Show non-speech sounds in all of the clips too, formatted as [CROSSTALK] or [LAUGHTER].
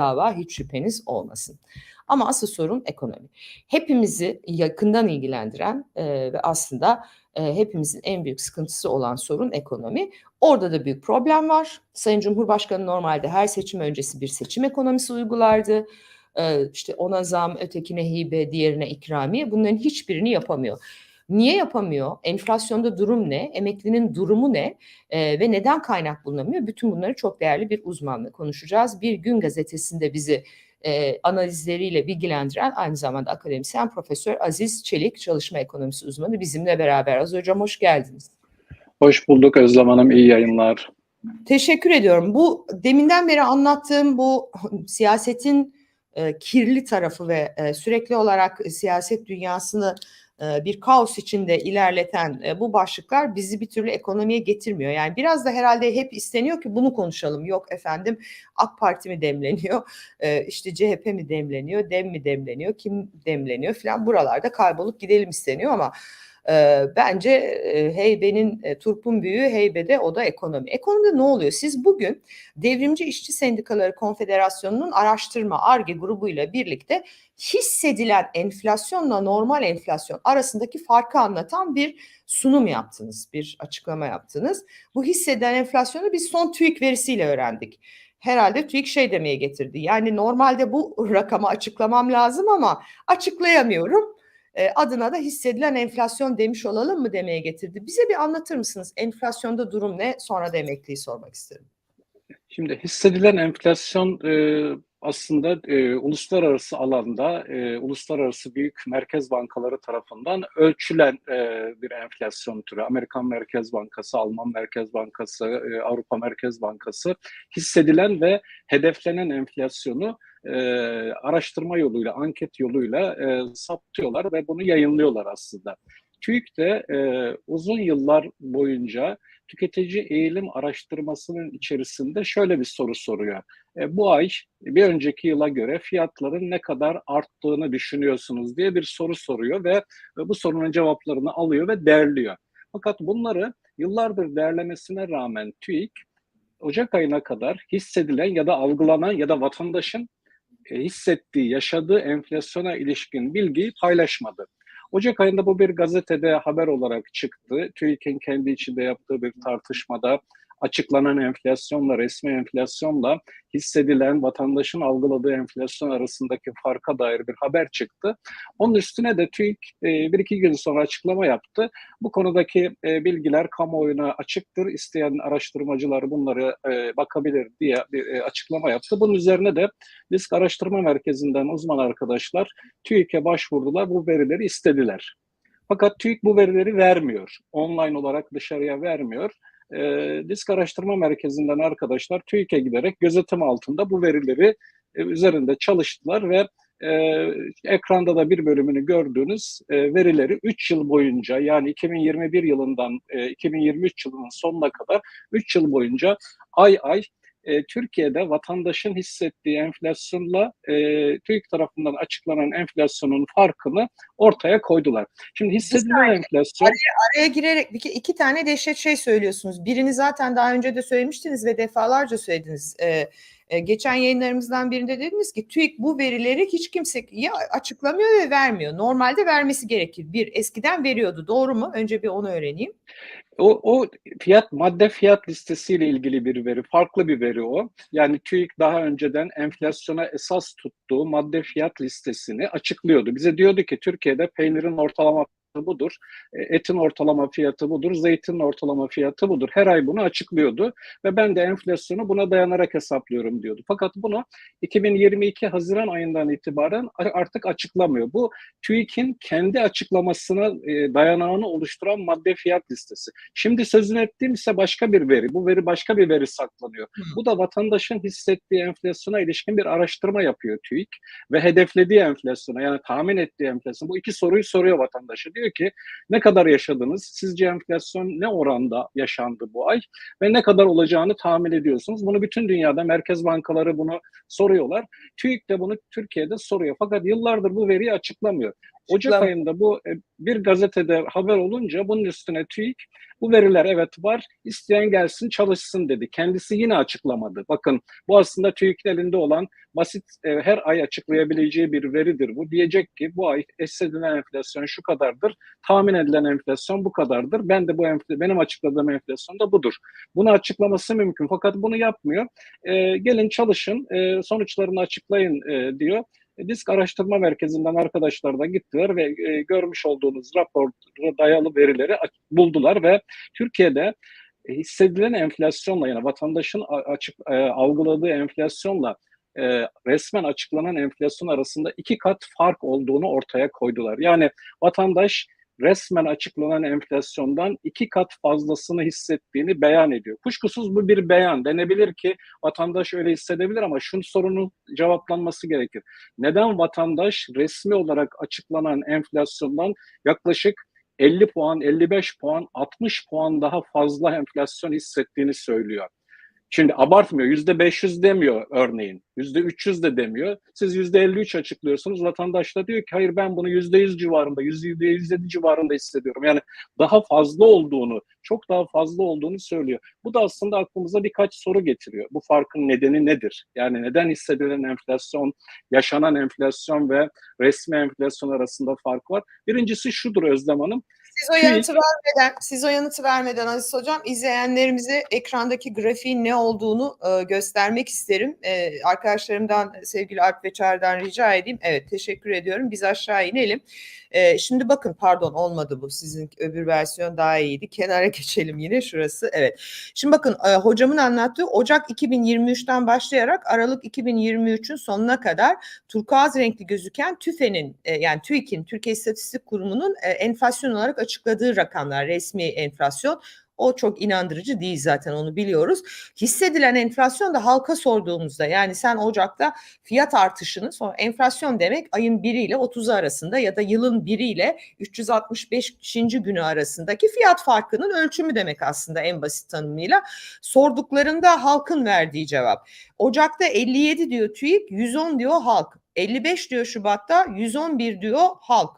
dava hiç şüpheniz olmasın. Ama asıl sorun ekonomi. Hepimizi yakından ilgilendiren e, ve aslında e, hepimizin en büyük sıkıntısı olan sorun ekonomi. Orada da büyük problem var. Sayın Cumhurbaşkanı normalde her seçim öncesi bir seçim ekonomisi uygulardı. E, işte ona zam, ötekine hibe, diğerine ikramiye bunların hiçbirini yapamıyor. Niye yapamıyor? Enflasyonda durum ne? Emeklinin durumu ne? E, ve neden kaynak bulunamıyor? Bütün bunları çok değerli bir uzmanla konuşacağız. Bir gün gazetesinde bizi e, analizleriyle bilgilendiren aynı zamanda akademisyen Profesör Aziz Çelik, çalışma ekonomisi uzmanı bizimle beraber. Az hocam hoş geldiniz. Hoş bulduk Özlem Hanım, iyi yayınlar. Teşekkür ediyorum. Bu deminden beri anlattığım bu siyasetin e, kirli tarafı ve e, sürekli olarak siyaset dünyasını bir kaos içinde ilerleten e, bu başlıklar bizi bir türlü ekonomiye getirmiyor. Yani biraz da herhalde hep isteniyor ki bunu konuşalım. Yok efendim AK Parti mi demleniyor, e, işte CHP mi demleniyor, DEM mi demleniyor, kim demleniyor falan buralarda kaybolup gidelim isteniyor ama e, bence e, heybenin e, turpun büyüğü heybede o da ekonomi. Ekonomide ne oluyor? Siz bugün Devrimci İşçi Sendikaları Konfederasyonu'nun araştırma ARGE grubuyla birlikte hissedilen enflasyonla normal enflasyon arasındaki farkı anlatan bir sunum yaptınız, bir açıklama yaptınız. Bu hissedilen enflasyonu biz son TÜİK verisiyle öğrendik herhalde TÜİK şey demeye getirdi. Yani normalde bu rakamı açıklamam lazım ama açıklayamıyorum adına da hissedilen enflasyon demiş olalım mı demeye getirdi. Bize bir anlatır mısınız? Enflasyonda durum ne? Sonra da emekliyi sormak isterim. Şimdi hissedilen enflasyon e, aslında e, uluslararası alanda e, uluslararası büyük merkez bankaları tarafından ölçülen e, bir enflasyon türü. Amerikan Merkez Bankası, Alman Merkez Bankası, e, Avrupa Merkez Bankası hissedilen ve hedeflenen enflasyonu e, araştırma yoluyla, anket yoluyla e, saptıyorlar ve bunu yayınlıyorlar aslında. TÜİK de e, uzun yıllar boyunca tüketici eğilim araştırmasının içerisinde şöyle bir soru soruyor. E, bu ay bir önceki yıla göre fiyatların ne kadar arttığını düşünüyorsunuz diye bir soru soruyor ve e, bu sorunun cevaplarını alıyor ve değerliyor. Fakat bunları yıllardır değerlemesine rağmen TÜİK Ocak ayına kadar hissedilen ya da algılanan ya da vatandaşın e, hissettiği, yaşadığı enflasyona ilişkin bilgiyi paylaşmadı. Ocak ayında bu bir gazetede haber olarak çıktı. TÜİK'in kendi içinde yaptığı bir tartışmada açıklanan enflasyonla, resmi enflasyonla hissedilen vatandaşın algıladığı enflasyon arasındaki farka dair bir haber çıktı. Onun üstüne de TÜİK e, bir iki gün sonra açıklama yaptı. Bu konudaki e, bilgiler kamuoyuna açıktır. İsteyen araştırmacılar bunları e, bakabilir diye bir açıklama yaptı. Bunun üzerine de Risk Araştırma Merkezi'nden uzman arkadaşlar TÜİK'e başvurdular. Bu verileri istediler. Fakat TÜİK bu verileri vermiyor. Online olarak dışarıya vermiyor e, Risk Araştırma Merkezi'nden arkadaşlar TÜİK'e giderek gözetim altında bu verileri e, üzerinde çalıştılar ve e, ekranda da bir bölümünü gördüğünüz e, verileri 3 yıl boyunca yani 2021 yılından e, 2023 yılının sonuna kadar 3 yıl boyunca ay ay e, Türkiye'de vatandaşın hissettiği enflasyonla e, TÜİK tarafından açıklanan enflasyonun farkını ortaya koydular. Şimdi hissedilen enflasyon... Araya, araya girerek iki, iki tane dehşet şey söylüyorsunuz. Birini zaten daha önce de söylemiştiniz ve defalarca söylediniz. E, e, geçen yayınlarımızdan birinde dediniz ki TÜİK bu verileri hiç kimse ya açıklamıyor ve vermiyor. Normalde vermesi gerekir. Bir eskiden veriyordu. Doğru mu? Önce bir onu öğreneyim. O, o fiyat madde fiyat listesiyle ilgili bir veri, farklı bir veri o. Yani TÜİK daha önceden enflasyona esas tuttuğu madde fiyat listesini açıklıyordu. Bize diyordu ki Türkiye'de peynirin ortalama budur. E, etin ortalama fiyatı budur. Zeytinin ortalama fiyatı budur. Her ay bunu açıklıyordu ve ben de enflasyonu buna dayanarak hesaplıyorum diyordu. Fakat bunu 2022 Haziran ayından itibaren artık açıklamıyor. Bu TÜİK'in kendi açıklamasına e, dayanağını oluşturan madde fiyat listesi. Şimdi sözünü ettiğim ise başka bir veri. Bu veri başka bir veri saklanıyor. Hı. Bu da vatandaşın hissettiği enflasyona ilişkin bir araştırma yapıyor TÜİK ve hedeflediği enflasyona yani tahmin ettiği enflasyon. Bu iki soruyu soruyor vatandaşa diyor ki ne kadar yaşadınız? Sizce enflasyon ne oranda yaşandı bu ay ve ne kadar olacağını tahmin ediyorsunuz? Bunu bütün dünyada merkez bankaları bunu soruyorlar. TÜİK de bunu Türkiye'de soruyor. Fakat yıllardır bu veriyi açıklamıyor. Ocak ayında bu e, bir gazetede haber olunca bunun üstüne TÜİK bu veriler evet var isteyen gelsin çalışsın dedi. Kendisi yine açıklamadı. Bakın bu aslında TÜİK'in elinde olan basit e, her ay açıklayabileceği bir veridir bu. Diyecek ki bu ay hissedilen enflasyon şu kadardır. Tahmin edilen enflasyon bu kadardır. Ben de bu enfl- benim açıkladığım enflasyon da budur. Bunu açıklaması mümkün fakat bunu yapmıyor. E, gelin çalışın e, sonuçlarını açıklayın e, diyor. E, Disk Araştırma Merkezi'nden arkadaşlar da gittiler ve e, görmüş olduğunuz rapora dayalı verileri buldular ve Türkiye'de e, hissedilen enflasyonla yani vatandaşın açık e, algıladığı enflasyonla e, resmen açıklanan enflasyon arasında iki kat fark olduğunu ortaya koydular. Yani vatandaş resmen açıklanan enflasyondan iki kat fazlasını hissettiğini beyan ediyor. Kuşkusuz bu bir beyan. Denebilir ki vatandaş öyle hissedebilir ama şunun sorunun cevaplanması gerekir. Neden vatandaş resmi olarak açıklanan enflasyondan yaklaşık 50 puan, 55 puan, 60 puan daha fazla enflasyon hissettiğini söylüyor. Şimdi abartmıyor. Yüzde 500 demiyor örneğin. Yüzde 300 de demiyor. Siz yüzde 53 açıklıyorsunuz. Vatandaş da diyor ki hayır ben bunu yüzde 100 civarında, yüzde 107 civarında hissediyorum. Yani daha fazla olduğunu, çok daha fazla olduğunu söylüyor. Bu da aslında aklımıza birkaç soru getiriyor. Bu farkın nedeni nedir? Yani neden hissedilen enflasyon, yaşanan enflasyon ve resmi enflasyon arasında fark var? Birincisi şudur Özlem Hanım. Siz o yanıtı vermeden, siz o yanıtı vermeden Aziz Hocam izleyenlerimize ekrandaki grafiğin ne olduğunu e, göstermek isterim. E, arkadaşlarımdan sevgili Alp ve Çağrı'dan rica edeyim. Evet teşekkür ediyorum. Biz aşağı inelim. E, şimdi bakın pardon olmadı bu. Sizin öbür versiyon daha iyiydi. Kenara [LAUGHS] geçelim yine şurası. Evet. Şimdi bakın e, hocamın anlattığı Ocak 2023'ten başlayarak Aralık 2023'ün sonuna kadar turkuaz renkli gözüken TÜFE'nin e, yani TÜİK'in Türkiye İstatistik Kurumu'nun e, enflasyon olarak açıkladığı rakamlar resmi enflasyon. O çok inandırıcı değil zaten onu biliyoruz. Hissedilen enflasyon da halka sorduğumuzda yani sen Ocak'ta fiyat artışını sonra enflasyon demek ayın 1 ile 30'u arasında ya da yılın 1 ile 365. günü arasındaki fiyat farkının ölçümü demek aslında en basit tanımıyla. Sorduklarında halkın verdiği cevap. Ocak'ta 57 diyor TÜİK, 110 diyor halk. 55 diyor Şubat'ta, 111 diyor halk.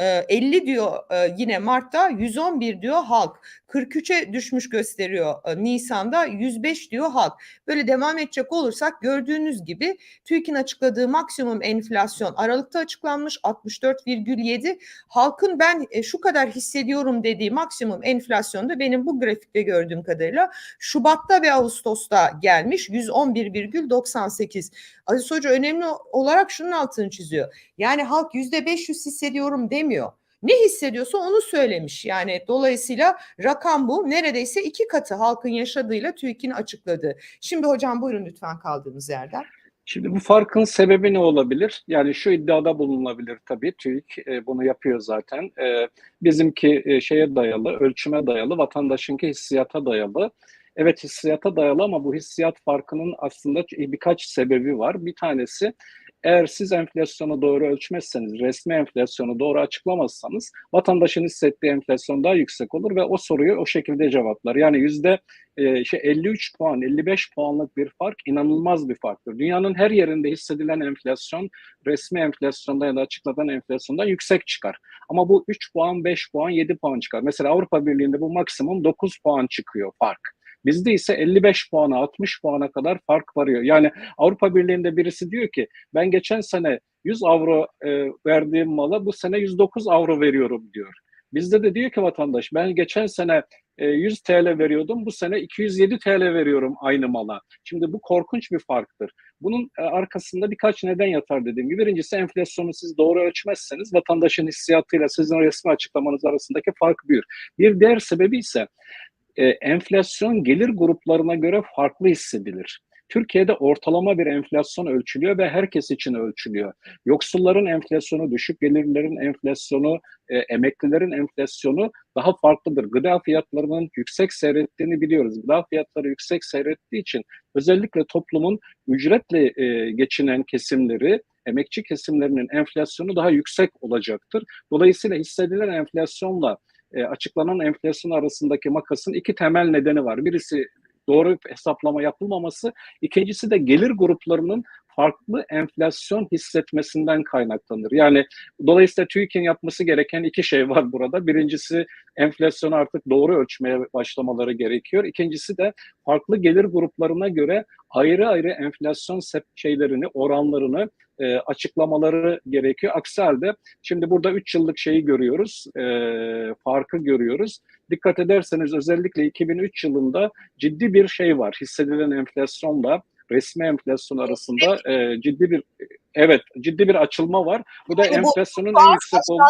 Ee, 50 diyor yine Mart'ta, 111 diyor halk. 43'e düşmüş gösteriyor Nisan'da, 105 diyor halk. Böyle devam edecek olursak gördüğünüz gibi TÜİK'in açıkladığı maksimum enflasyon Aralık'ta açıklanmış 64,7. Halkın ben şu kadar hissediyorum dediği maksimum enflasyonda benim bu grafikte gördüğüm kadarıyla Şubat'ta ve Ağustos'ta gelmiş 111,98. Aziz Hoca önemli olarak şunun altını çiziyor. Yani halk yüzde 500 hissediyorum demiyor. Ne hissediyorsa onu söylemiş. Yani dolayısıyla rakam bu. Neredeyse iki katı halkın yaşadığıyla TÜİK'in açıkladığı. Şimdi hocam buyurun lütfen kaldığımız yerden. Şimdi bu farkın sebebi ne olabilir? Yani şu iddiada bulunabilir tabii. TÜİK e, bunu yapıyor zaten. E, bizimki e, şeye dayalı, ölçüme dayalı, vatandaşınki hissiyata dayalı. Evet hissiyata dayalı ama bu hissiyat farkının aslında birkaç sebebi var. Bir tanesi eğer siz enflasyonu doğru ölçmezseniz, resmi enflasyonu doğru açıklamazsanız vatandaşın hissettiği enflasyon daha yüksek olur ve o soruyu o şekilde cevaplar. Yani yüzde e, şey 53 puan, 55 puanlık bir fark inanılmaz bir farktır. Dünyanın her yerinde hissedilen enflasyon resmi enflasyonda ya da açıklanan enflasyondan yüksek çıkar. Ama bu 3 puan, 5 puan, 7 puan çıkar. Mesela Avrupa Birliği'nde bu maksimum 9 puan çıkıyor fark. Bizde ise 55 puana 60 puana kadar fark varıyor. Yani Avrupa Birliği'nde birisi diyor ki ben geçen sene 100 avro e, verdiğim mala bu sene 109 avro veriyorum diyor. Bizde de diyor ki vatandaş ben geçen sene e, 100 TL veriyordum bu sene 207 TL veriyorum aynı mala. Şimdi bu korkunç bir farktır. Bunun e, arkasında birkaç neden yatar dediğim gibi. Birincisi enflasyonu siz doğru ölçmezseniz vatandaşın hissiyatıyla sizin resmi açıklamanız arasındaki fark büyür. Bir diğer sebebi ise e, enflasyon gelir gruplarına göre farklı hissedilir. Türkiye'de ortalama bir enflasyon ölçülüyor ve herkes için ölçülüyor. Yoksulların enflasyonu, düşük gelirlerin enflasyonu, e, emeklilerin enflasyonu daha farklıdır. Gıda fiyatlarının yüksek seyrettiğini biliyoruz. Gıda fiyatları yüksek seyrettiği için özellikle toplumun ücretle e, geçinen kesimleri, emekçi kesimlerinin enflasyonu daha yüksek olacaktır. Dolayısıyla hissedilen enflasyonla e, açıklanan enflasyon arasındaki makasın iki temel nedeni var. Birisi doğru hesaplama yapılmaması, ikincisi de gelir gruplarının farklı enflasyon hissetmesinden kaynaklanır. Yani dolayısıyla TÜİK'in yapması gereken iki şey var burada. Birincisi enflasyonu artık doğru ölçmeye başlamaları gerekiyor. İkincisi de farklı gelir gruplarına göre ayrı ayrı enflasyon şeylerini, oranlarını e, açıklamaları gerekiyor. Aksi halde şimdi burada 3 yıllık şeyi görüyoruz, e, farkı görüyoruz. Dikkat ederseniz özellikle 2003 yılında ciddi bir şey var. Hissedilen enflasyonla resmi enflasyon arasında e, ciddi bir evet ciddi bir açılma var. Bu da Yani bu enflasyonun en yüksek olduğu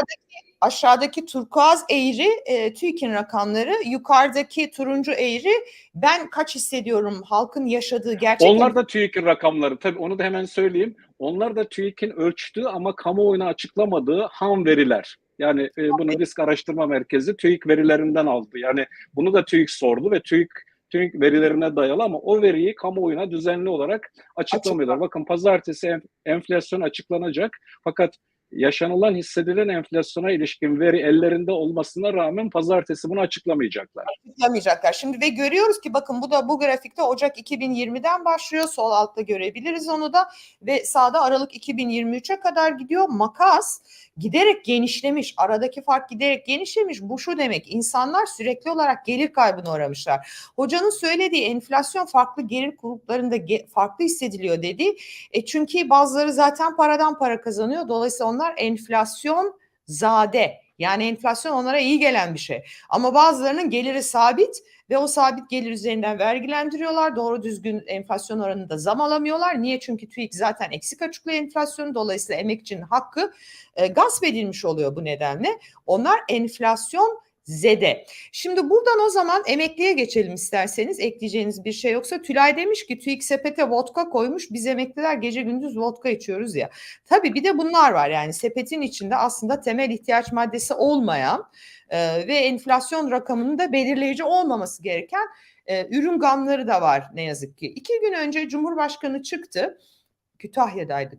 Aşağıdaki, turkuaz eğri e, TÜİK'in rakamları, yukarıdaki turuncu eğri ben kaç hissediyorum halkın yaşadığı gerçek Onlar da TÜİK'in rakamları. Tabii onu da hemen söyleyeyim. Onlar da TÜİK'in ölçtüğü ama kamuoyuna açıklamadığı ham veriler. Yani e, bunu Risk Araştırma Merkezi TÜİK verilerinden aldı. Yani bunu da TÜİK sordu ve TÜİK TÜİK verilerine dayalı ama o veriyi kamuoyuna düzenli olarak açıklamıyorlar. Bakın pazartesi enf- enflasyon açıklanacak. Fakat yaşanılan hissedilen enflasyona ilişkin veri ellerinde olmasına rağmen pazartesi bunu açıklamayacaklar. açıklamayacaklar. Şimdi ve görüyoruz ki bakın bu da bu grafikte Ocak 2020'den başlıyor. Sol altta görebiliriz onu da ve sağda Aralık 2023'e kadar gidiyor. Makas giderek genişlemiş. Aradaki fark giderek genişlemiş. Bu şu demek. insanlar sürekli olarak gelir kaybına uğramışlar. Hocanın söylediği enflasyon farklı gelir gruplarında farklı hissediliyor dedi. E çünkü bazıları zaten paradan para kazanıyor. Dolayısıyla onlar enflasyon zade. Yani enflasyon onlara iyi gelen bir şey. Ama bazılarının geliri sabit ve o sabit gelir üzerinden vergilendiriyorlar. Doğru düzgün enflasyon oranında zam alamıyorlar. Niye? Çünkü TÜİK zaten eksik açıklıyor enflasyonu. Dolayısıyla emekçinin hakkı e, gasp edilmiş oluyor bu nedenle. Onlar enflasyon zede. Şimdi buradan o zaman emekliye geçelim isterseniz. Ekleyeceğiniz bir şey yoksa Tülay demiş ki TÜİK sepete vodka koymuş. Biz emekliler gece gündüz vodka içiyoruz ya. Tabii bir de bunlar var yani sepetin içinde aslında temel ihtiyaç maddesi olmayan e, ve enflasyon rakamının da belirleyici olmaması gereken e, ürün gamları da var ne yazık ki. İki gün önce Cumhurbaşkanı çıktı. Kütahya'daydı